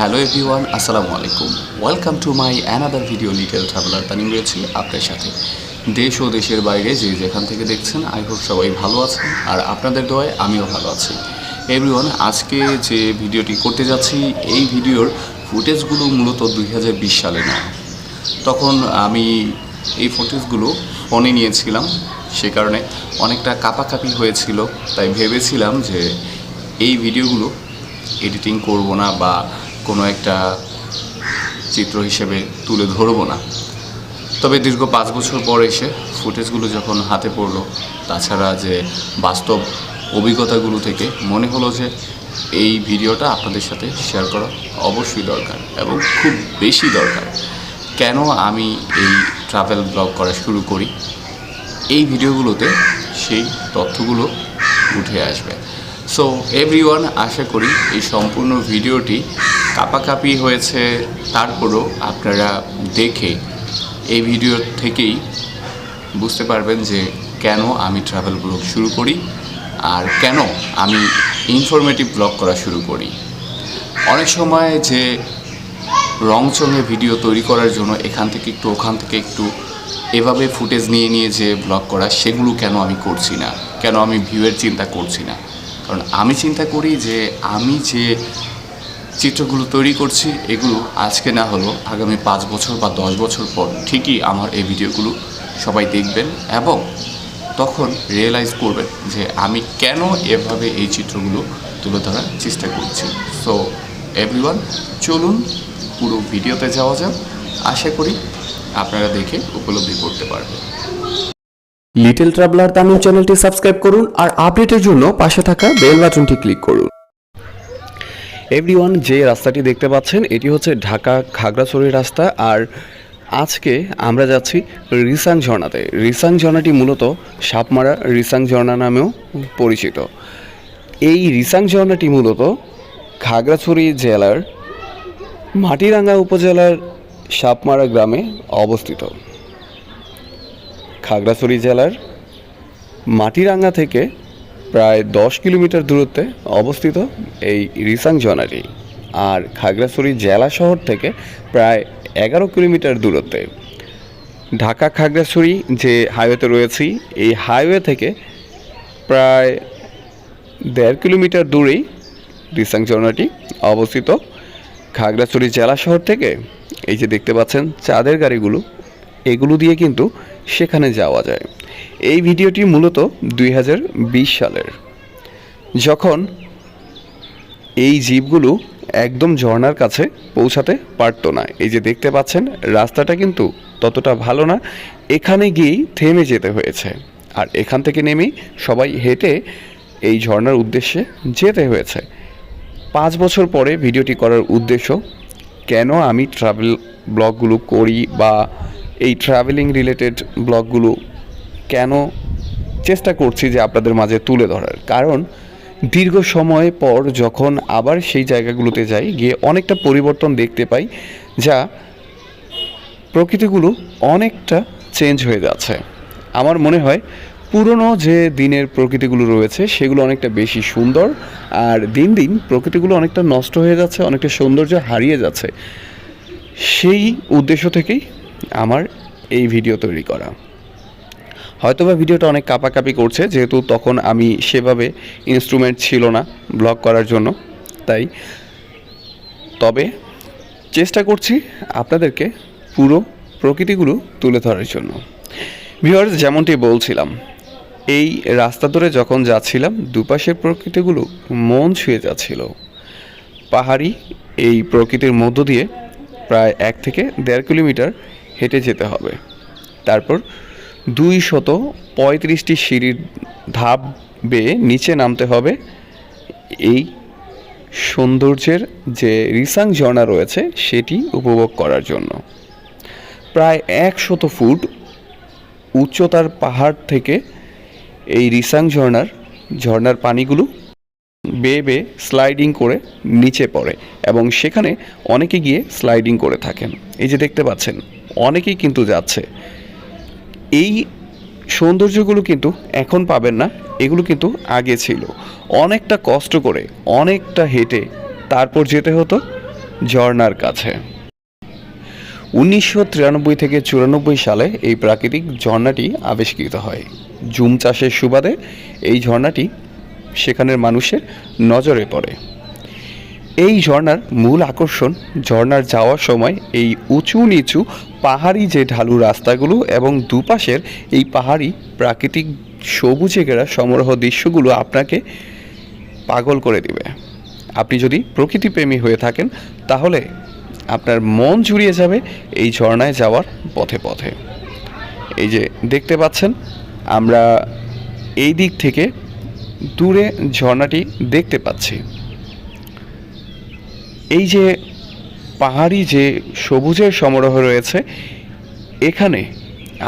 Hello everyone, আসসালামু আলাইকুম। Welcome to my another video little traveller Tanim রয়েছি আপনার সাথে। দেশ ও দেশের বাইরে যে যেখান থেকে দেখছেন, আই হোপ সবাই ভালো আছেন আর আপনাদের দোয়ায় আমিও ভালো আছি। এভরিওয়ান, আজকে যে ভিডিওটি করতে যাচ্ছি, এই ভিডিওর ফুটেজগুলো মূলত দুই হাজার বিশ সালে না তখন আমি এই ফুটেজগুলো ফোনে নিয়েছিলাম, সে কারণে অনেকটা কাপাকাপি হয়েছিল, তাই ভেবেছিলাম যে এই ভিডিওগুলো এডিটিং করব না বা কোনো একটা চিত্র হিসেবে তুলে ধরবো না। তবে দীর্ঘ পাঁচ বছর পর এসে ফুটেজগুলো যখন হাতে পড়ল, তাছাড়া যে বাস্তব অভিজ্ঞতাগুলো থেকে মনে হলো যে এই ভিডিওটা আপনাদের সাথে শেয়ার করা অবশ্যই দরকার এবং খুব বেশি দরকার। কেন আমি এই ট্রাভেল ব্লগ করা শুরু করি? এই ভিডিওগুলোতে সেই তথ্যগুলো উঠে আসবে। সো এভরিওয়ান আশা করি এই সম্পূর্ণ ভিডিওটি কাপাকাপি হয়েছে, তারপরও আপনারা দেখে এই ভিডিও থেকেই বুঝতে পারবেন যে কেন আমি ট্রাভেল ব্লগ শুরু করি আর কেন আমি ইনফরমেটিভ ব্লগ করা শুরু করি। অনেক সময় যে রংচঙে ভিডিও তৈরি করার জন্য এখান থেকে একটু, ওখান থেকে একটু এভাবে ফুটেজ নিয়ে নিয়ে যে ব্লগ করা, সেগুলো কেন আমি করছি না? কেন আমি ভিউয়ের চিন্তা করছি না? কারণ আমি চিন্তা করি যে আমি যে চিত্রগুলো তৈরি করছি, এগুলো আজকে না হলেও আগামী পাঁচ বছর বা দশ বছর পর ঠিকই আমার এই ভিডিওগুলো সবাই দেখবেন এবং তখন রিয়েলাইজ করবেন যে আমি কেন এভাবে এই চিত্রগুলো তুলে ধরার চেষ্টা করছি। সো এভরিওয়ান চলুন পুরো ভিডিওতে যাওয়া যাক। আশা করি আপনারা দেখে উপলব্ধি করতে পারবেন। লিটল ট্রাভেলার তামিল চ্যানেলটি সাবস্ক্রাইব করুন আর আপডেটের জন্য পাশে থাকা বেল বাটনটি ক্লিক করুন। এভরিওয়ান যে রাস্তাটি দেখতে পাচ্ছেন, এটি হচ্ছে ঢাকা খাগড়াছড়ি রাস্তা। আর আজকে আমরা যাচ্ছি রিসাং ঝর্ণাতে। রিসাং ঝর্ণাটি মূলত সাপমারা রিসাং ঝর্ণা নামেও পরিচিত। এই রিসাং ঝর্ণাটি মূলত খাগড়াছড়ি জেলার মাটিরাঙ্গা উপজেলার সাপমারা গ্রামে অবস্থিত। খাগড়াছড়ি জেলার মাটিরাঙ্গা থেকে প্রায় দশ কিলোমিটার দূরত্বে অবস্থিত এই রিসাং জনাটি আর খাগড়াছড়ি জেলা শহর থেকে প্রায় এগারো কিলোমিটার দূরত্বে। ঢাকা খাগড়াছড়ি যে হাইওয়েতে রয়েছি, এই হাইওয়ে থেকে প্রায় দেড় কিলোমিটার দূরেই রিসাং ঝর্ণাটি অবস্থিত। খাগড়াছড়ি জেলা শহর থেকে এই যে দেখতে পাচ্ছেন, চাঁদের গাড়িগুলো, এগুলো দিয়ে কিন্তু সেখানে যাওয়া যায়। এই ভিডিওটি মূলত দুই হাজার বিশ সালের। যখন এই জিপগুলো একদম ঝর্ণার কাছে পৌঁছাতে পারতো না। এই যে দেখতে পাচ্ছেন, রাস্তাটা কিন্তু ততটা ভালো না। এখানে গিয়েই থেমে যেতে হয়েছে। আর এখান থেকে নেমেই সবাই হেঁটে এই ঝর্ণার উদ্দেশ্যে যেতে হয়েছে। পাঁচ বছর পরে ভিডিওটি করার উদ্দেশ্য, কেন আমি ট্রাভেল ব্লগগুলো করি বা এই ট্রাভেলিং রিলেটেড ব্লগগুলো কেন চেষ্টা করছি যে আপনাদের মাঝে তুলে ধরার? কারণ দীর্ঘ সময় পর যখন আবার সেই জায়গাগুলোতে যাই, গিয়ে অনেকটা পরিবর্তন দেখতে পাই যা প্রকৃতিগুলো অনেকটা চেঞ্জ হয়ে যাচ্ছে। আমার মনে হয় পুরনো যে দিনের প্রকৃতিগুলো রয়েছে, সেগুলো অনেকটা বেশি সুন্দর আর দিন দিন প্রকৃতিগুলো অনেকটা নষ্ট হয়ে যাচ্ছে, অনেকটা সৌন্দর্য হারিয়ে যাচ্ছে। সেই উদ্দেশ্য থেকেই আমার এই ভিডিও তৈরি করা। হয়তোবা ভিডিওটা অনেক কাপাকাপি করছে, যেহেতু তখন আমি সেভাবে ইনস্ট্রুমেন্ট ছিল না ব্লগ করার জন্য, তাই। তবে চেষ্টা করছি আপনাদেরকে পুরো প্রকৃতিগুলো তুলে ধরার জন্য। ভিউয়ার্স যেমনটি বলছিলাম, এই রাস্তা ধরে যখন যাচ্ছিলাম, দুপাশের প্রকৃতিগুলো মন ছুঁয়ে যাচ্ছিল। পাহাড়ি এই প্রকৃতির মধ্য দিয়ে প্রায় এক থেকে দেড় কিলোমিটার হেঁটে যেতে হবে। তারপর দুই শত পঁয়ত্রিশটি সিঁড়ির ধাপ বেয়ে নিচে নামতে হবে। এই সৌন্দর্যের যে রিসাং ঝর্ণা রয়েছে, সেটি উপভোগ করার জন্য। প্রায় একশত ফুট উচ্চতার পাহাড় থেকে এই রিসাং ঝর্ণার ঝর্ণার পানিগুলো বেয়ে বেয়ে স্লাইডিং করে নিচে পড়ে এবং সেখানে অনেকে গিয়ে স্লাইডিং করে থাকেন। এই যে দেখতে পাচ্ছেন, অনেকেই কিন্তু যাচ্ছে। এই সৌন্দর্যগুলো কিন্তু এখন পাবেন না, এগুলো কিন্তু আগে ছিল। অনেকটা কষ্ট করে, অনেকটা হেঁটে তারপর যেতে হতো ঝর্ণার কাছে। উনিশশো তিরানব্বই থেকে চুরানব্বই সালে এই প্রাকৃতিক ঝর্ণাটি আবিষ্কৃত হয়। জুম চাষের সুবাদে এই ঝর্ণাটি সেখানের মানুষের নজরে পড়ে। এই ঝর্ণার মূল আকর্ষণ ঝর্ণার যাওয়ার সময় এই উঁচু নিচু পাহাড়ি যে ঢালু রাস্তাগুলো এবং দুপাশের এই পাহাড়ি প্রাকৃতিক সবুজে ঘেরা সমারোহ দৃশ্যগুলো আপনাকে পাগল করে দিবে। আপনি যদি প্রকৃতিপ্রেমী হয়ে থাকেন, তাহলে আপনার মন জুড়িয়ে যাবে এই ঝর্ণায় যাওয়ার পথে পথে। এই যে দেখতে পাচ্ছেন, আমরা এই দিক থেকে দূরে ঝর্ণাটি দেখতে পাচ্ছি। এই যে পাহাড়ি যে সবুজের সমারোহ রয়েছে, এখানে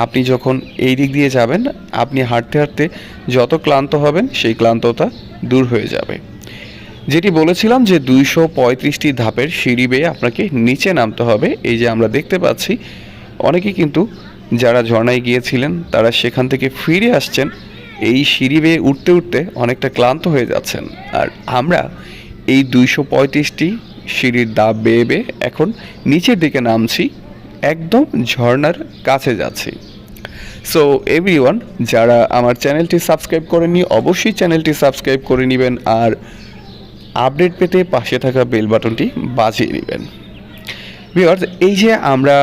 আপনি যখন এই দিক দিয়ে যাবেন, আপনি হাঁটতে হাঁটতে যত ক্লান্ত হবেন, সেই ক্লান্ততা দূর হয়ে যাবে। যেটি বলেছিলাম যে দুইশো পঁয়ত্রিশটি ধাপের সিঁড়ি বেয়ে আপনাকে নিচে নামতে হবে, এই যে আমরা দেখতে পাচ্ছি, অনেকে কিন্তু যারা ঝর্ণায় গিয়েছিলেন, তারা সেখান থেকে ফিরে আসছেন, এই সিঁড়ি বেয়ে উঠতে উঠতে অনেকটা ক্লান্ত হয়ে যাচ্ছেন। আর আমরা এই দুইশো পঁয়ত্রিশটি সিঁড়ির দাব বেয়ে বেয়ে এখন নিচের দিকে নামছি, একদম ঝর্ণার কাছে যাচ্ছি। সো এভরিওয়ান যারা আমার চ্যানেলটি সাবস্ক্রাইব করেননি, অবশ্যই চ্যানেলটি সাবস্ক্রাইব করে নেবেন আর আপডেট পেতে পাশে থাকা বেল বাটনটি বাজিয়ে নেবেন। ভিউয়ার্স এই যে আমরা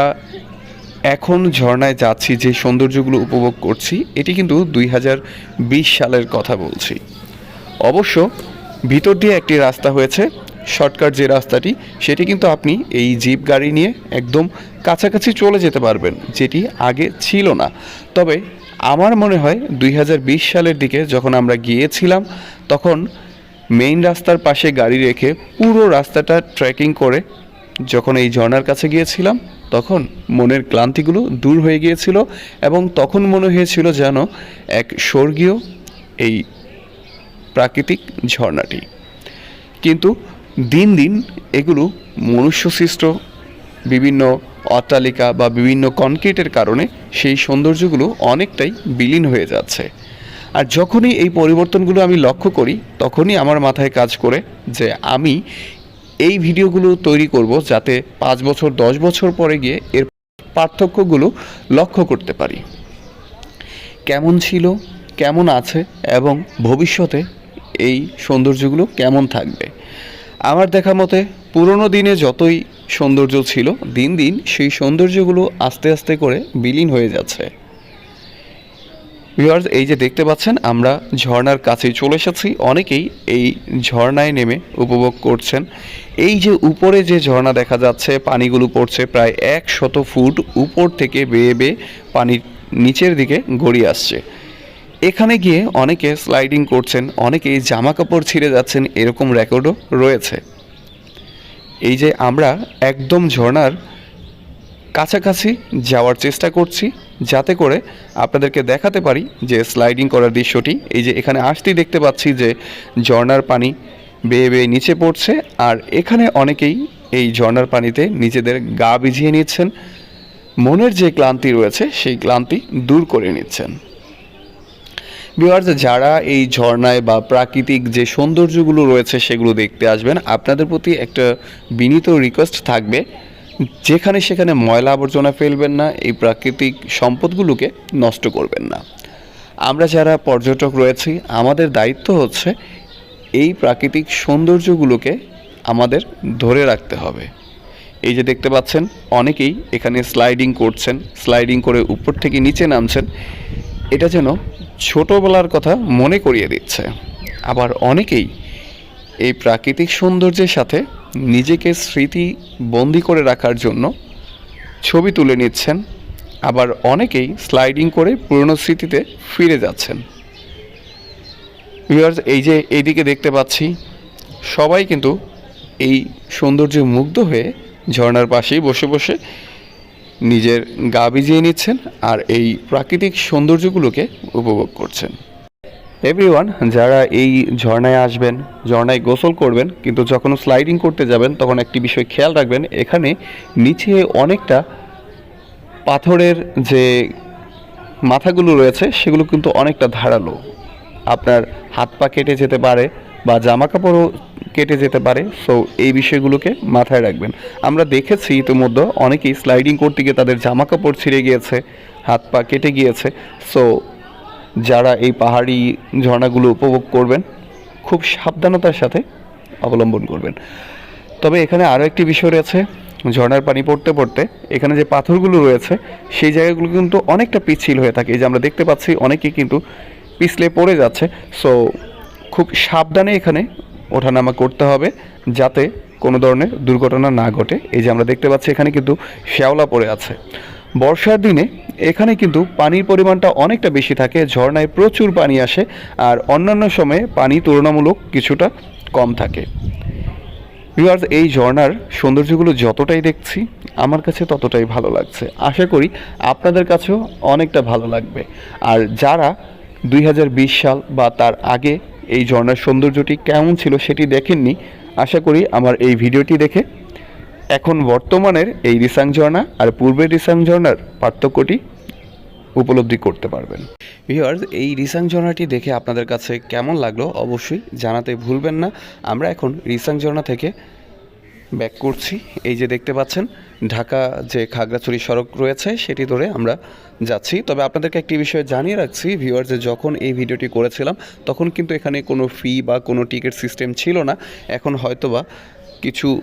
এখন ঝর্ণায় যাচ্ছি, যে সৌন্দর্যগুলো উপভোগ করছি, এটি কিন্তু দুই হাজার বিশ সালের কথা বলছি। অবশ্য ভিতর দিয়ে একটি রাস্তা হয়েছে শর্টকাট যে রাস্তাটি, সেটি কিন্তু আপনি এই জিপ গাড়ি নিয়ে একদম কাছাকাছি চলে যেতে পারবেন, যেটি আগে ছিল না। তবে আমার মনে হয় দুই হাজার বিশ সালের দিকে যখন আমরা গিয়েছিলাম, তখন মেইন রাস্তার পাশে গাড়ি রেখে পুরো রাস্তাটা ট্রেকিং করে যখন এই ঝর্ণার কাছে গিয়েছিলাম, তখন মনের ক্লান্তিগুলো দূর হয়ে গিয়েছিল এবং তখন মনে হয়েছিল যেন এক স্বর্গীয় এই প্রাকৃতিক ঝর্ণাটি। কিন্তু দিন দিন এগুলো মনুষ্যসৃষ্ট বিভিন্ন অট্টালিকা বা বিভিন্ন কনক্রিটের কারণে সেই সৌন্দর্যগুলো অনেকটাই বিলীন হয়ে যাচ্ছে। আর যখনই এই পরিবর্তনগুলো আমি লক্ষ্য করি, তখনই আমার মাথায় কাজ করে যে আমি এই ভিডিওগুলো তৈরি করব যাতে পাঁচ বছর, দশ বছর পরে গিয়ে এর পার্থক্যগুলো লক্ষ্য করতে পারি। কেমন ছিল, কেমন আছে এবং ভবিষ্যতে এই সৌন্দর্যগুলো কেমন থাকবে? আমার দেখা মতে পুরনো দিনে যতই সৌন্দর্য ছিল, দিন দিন সেই সৌন্দর্যগুলো আস্তে আস্তে করে বিলীন হয়ে যাচ্ছে। ভিউয়ার্স এই যে দেখতে পাচ্ছেন, আমরা ঝর্ণার কাছেই চলে এসেছি। অনেকেই এই ঝর্ণায় নেমে উপভোগ করছেন। এই যে উপরে যে ঝর্ণা দেখা যাচ্ছে, পানিগুলো পড়ছে প্রায় এক শত ফুট উপর থেকে বেয়ে বেয়ে পানির নিচের দিকে গড়িয়ে আসছে। এখানে গিয়ে অনেকে স্লাইডিং করছেন, অনেকেই জামা কাপড় ছিঁড়ে যাচ্ছেন, এরকম রেকর্ডও রয়েছে। এই যে আমরা একদম ঝর্ণার কাছাকাছি যাওয়ার চেষ্টা করছি, যাতে করে আপনাদেরকে দেখাতে পারি যে স্লাইডিং করার দৃশ্যটি। এই যে এখানে আসতেই দেখতে পাচ্ছি যে ঝর্ণার পানি বেয়ে বেয়ে নিচে পড়ছে, আর এখানে অনেকেই এই ঝর্ণার পানিতে নিজেদের গা ভিজিয়ে নিচ্ছেন। মনের যে ক্লান্তি রয়েছে, সেই ক্লান্তি দূর করে নিচ্ছেন। ভিউয়ার্স যারা এই ঝর্ণায় বা প্রাকৃতিক যে সৌন্দর্যগুলো রয়েছে সেগুলো দেখতে আসবেন, আপনাদের প্রতি একটা বিনীত রিকোয়েস্ট থাকবে, যেখানে সেখানে ময়লা আবর্জনা ফেলবেন না, এই প্রাকৃতিক সম্পদগুলোকে নষ্ট করবেন না। আমরা যারা পর্যটক রয়েছি, আমাদের দায়িত্ব হচ্ছে এই প্রাকৃতিক সৌন্দর্যগুলোকে আমাদের ধরে রাখতে হবে। এই যে দেখতে পাচ্ছেন, অনেকেই এখানে স্লাইডিং করছেন স্লাইডিং করে উপর থেকে নিচে নামছেন। এটা যেন ছোটোবেলার কথা মনে করিয়ে দিচ্ছে। আবার অনেকেই এই প্রাকৃতিক সৌন্দর্যের সাথে নিজেকে স্মৃতি বন্দি করে রাখার জন্য ছবি তুলে নিচ্ছেন। আবার অনেকেই স্লাইডিং করে পুরনো স্মৃতিতে ফিরে যাচ্ছেন। ভিউয়ার্স, এই যে এইদিকে দেখতে পাচ্ছি, সবাই কিন্তু এই সৌন্দর্যে মুগ্ধ হয়ে ঝর্ণার পাশেই বসে বসে নিজের গা ভিজিয়ে নিচ্ছেন আর এই প্রাকৃতিক সৌন্দর্যগুলোকে উপভোগ করছেন। এভরিওয়ান যারা এই ঝর্ণায় আসবেন, ঝর্ণায় গোসল করবেন, কিন্তু যখন স্লাইডিং করতে যাবেন, তখন একটি বিষয় খেয়াল রাখবেন, এখানে নিচে অনেকটা পাথরের যে মাথাগুলো রয়েছে, সেগুলো কিন্তু অনেকটা ধারালো। আপনার হাত পা কেটে যেতে পারে বা জামা কাপড়ও কেটে যেতে পারে। সো এই বিষয়গুলোকে মাথায় রাখবেন। আমরা দেখেছি ইতিমধ্যে অনেকেই স্লাইডিং করতে গিয়ে তাদের জামা কাপড় ছিঁড়ে গিয়েছে, হাত পা কেটে গিয়েছে। সো যারা এই পাহাড়ি ঝর্ণাগুলো উপভোগ করবেন, খুব সাবধানতার সাথে অবলম্বন করবেন। তবে এখানে আরও একটি বিষয় রয়েছে, ঝর্ণার পানি পড়তে পড়তে এখানে যে পাথরগুলো রয়েছে, সেই জায়গাগুলো কিন্তু অনেকটা পিচ্ছিল হয়ে থাকে। এই যে আমরা দেখতে পাচ্ছি অনেকেই কিন্তু পিছলে পড়ে যাচ্ছে। সো খুব সাবধানে এখানে ওঠানামা করতে হবে যাতে কোনো ধরনের দুর্ঘটনা না ঘটে। এই যে আমরা দেখতে পাচ্ছি এখানে কিন্তু শ্যাওলা পড়ে আছে। বর্ষার দিনে এখানে কিন্তু পানির পরিমাণটা অনেকটা বেশি থাকে, ঝর্ণায় প্রচুর পানি আসে আর অন্যান্য সময়ে পানি তুলনামূলক কিছুটা কম থাকে। ভিউয়ার্স, এই ঝর্ণার সৌন্দর্যগুলো যতটাই দেখছি, আমার কাছে ততটাই ভালো লাগছে। আশা করি আপনাদের কাছেও অনেকটা ভালো লাগবে। আর যারা দুই হাজার বিশ সাল বা তার আগে এই ঝর্নার সৌন্দর্যটি কেমন ছিল সেটি দেখেননি। আশা করি আমার এই ভিডিওটি দেখে এখন বর্তমানের এই রিসাং ঝর্ণা আর পূর্বের রিসাং ঝর্ণার পার্থক্যটি উপলব্ধি করতে পারবেন। ভিউয়ার্স, এই রিসাং ঝর্ণাটি দেখে আপনাদের কাছে কেমন লাগল অবশ্যই জানাতে ভুলবেন না। আমরা এখন রিসাং ঝর্ণা থেকে ব্যাক করছি। এই যে দেখতে পাচ্ছেন, ঢাকা যে খাগড়াছড়ি সড়ক রয়েছে, সেটি ধরে আমরা যাচ্ছি। তবে আপনাদেরকে একটি বিষয় জানিয়ে রাখছি ভিউয়ার্স যে যখন এই ভিডিওটি করেছিলাম, তখন কিন্তু এখানে কোনো ফি বা কোনো টিকিট সিস্টেম ছিল না। এখন হয়তোবা কিছু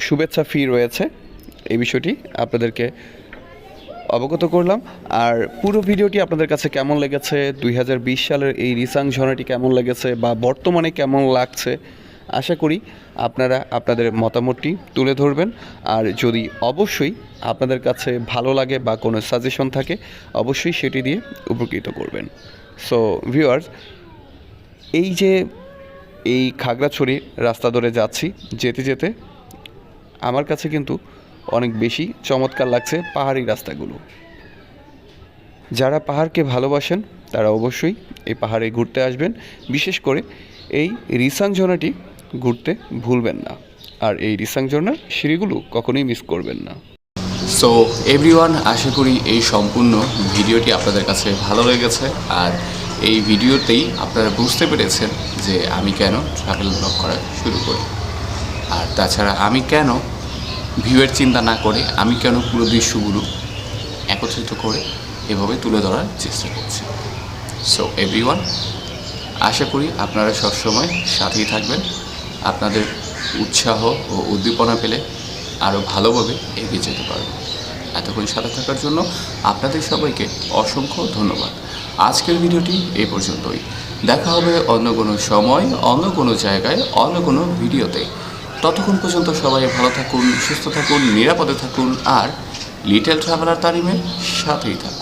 শুভেচ্ছা ফি রয়েছে। এই বিষয়টি আপনাদেরকে অবগত করলাম। আর পুরো ভিডিওটি আপনাদের কাছে কেমন লেগেছে? দুই হাজার বিশ সালের এই রিসাং ঝর্ণাটি কেমন লেগেছে? বা বর্তমানে কেমন লাগছে? আশা করি আপনারা আপনাদের মতামতটি তুলে ধরবেন। আর যদি অবশ্যই আপনাদের কাছে ভালো লাগে বা কোনো সাজেশন থাকে, অবশ্যই সেটি দিয়ে উপকৃত করবেন। সো ভিউয়ার্স এই যে এই খাগড়াছড়ি রাস্তা ধরে যাচ্ছি, যেতে যেতে আমার কাছে কিন্তু অনেক বেশি চমৎকার লাগছে পাহাড়ি রাস্তাগুলো। যারা পাহাড়কে ভালোবাসেন, তারা অবশ্যই এই পাহাড়ে ঘুরতে আসবেন। বিশেষ করে এই রিসাং ঝর্ণাটি ঘুরতে ভুলবেন না। আর এই রিসাং ঝর্ণার সিঁড়িগুলো কখনোই মিস করবেন না। সো এভরিওয়ান আশা করি এই সম্পূর্ণ ভিডিওটি আপনাদের কাছে ভালো লেগেছে। আর এই ভিডিওতেই আপনারা বুঝতে পেরেছেন যে আমি কেন ট্রাভেল ব্লগ করা শুরু করি। আর তাছাড়া আমি কেন ভিউয়ের চিন্তা না করে, আমি কেন পুরো দৃশ্যগুলো একত্রিত করে এভাবে তুলে ধরার চেষ্টা করছি। সো এভরিওয়ান আশা করি আপনারা সবসময় সাথেই থাকবেন। আপনাদের উৎসাহ ও উদ্দীপনা পেলে আরও ভালোভাবে এগিয়ে যেতে পারবেন এতক্ষণ সাথে থাকার জন্য আপনাদের সবাইকে অসংখ্য ধন্যবাদ। আজকের ভিডিওটি এই পর্যন্তই। দেখা হবে অন্য কোনো সময়, অন্য কোনো জায়গায়, অন্য কোনো ভিডিওতে। ততক্ষণ পর্যন্ত সবাই ভালো থাকুন, সুস্থ থাকুন, নিরাপদে থাকুন, আর লিটল ট্রাভেলার তারিমের সাথেই থাকুন।